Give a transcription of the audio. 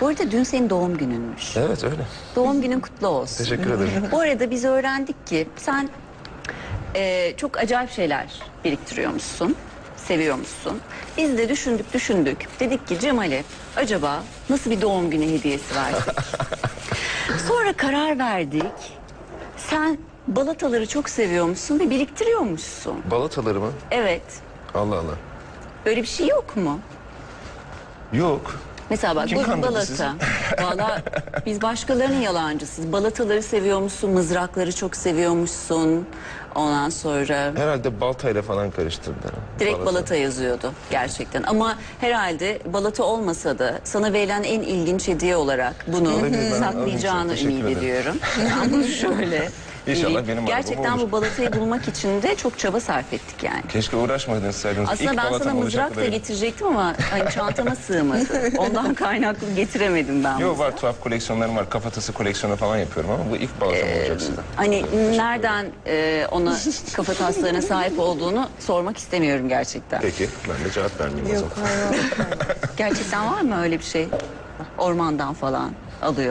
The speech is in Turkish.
Bu arada dün senin doğum gününmüş. Evet öyle. Doğum günün kutlu olsun. Teşekkür ederim. Bu arada biz öğrendik ki sen e, çok acayip şeyler biriktiriyormuşsun, seviyormuşsun. Biz de düşündük düşündük. Dedik ki Cemal'e acaba nasıl bir doğum günü hediyesi versek? Sonra karar verdik. Sen balataları çok seviyormuşsun ve biriktiriyormuşsun. Balataları mı? Evet. Allah Allah. Böyle bir şey yok mu? Yok. Mesela bak Kim bu kandırdı balata. Valla biz başkalarının yalancısıyız. Balataları seviyormuşsun, mızrakları çok seviyormuşsun. Ondan sonra Herhalde baltayla falan karıştırdılar. direkt Balata. yazıyordu gerçekten. Ama herhalde balata olmasa da sana verilen en ilginç hediye olarak bunu Olabilir, ben saklayacağını sana. ümit Teşekkür ediyorum. Bunu şöyle İnşallah vereyim. benim Gerçekten bu balatayı bulmak için de çok çaba sarf ettik yani. Keşke uğraşmaydınız saydınız. Aslında İlk ben sana mızrak da getirecektim ama hani çantama sığmadı. Ondan kaynaklı getiremedim ben Yok var tuhaf koleksiyonlarım var. Kafatası koleksiyonu falan yapıyorum ama bu ilk balatam Ee, olacak size. Hani nereden e, ona kafa taslarına sahip olduğunu sormak istemiyorum gerçekten. Peki ben de cevap vermeyeyim o zaman. Gerçekten var mı öyle bir şey? Ormandan falan alıyor.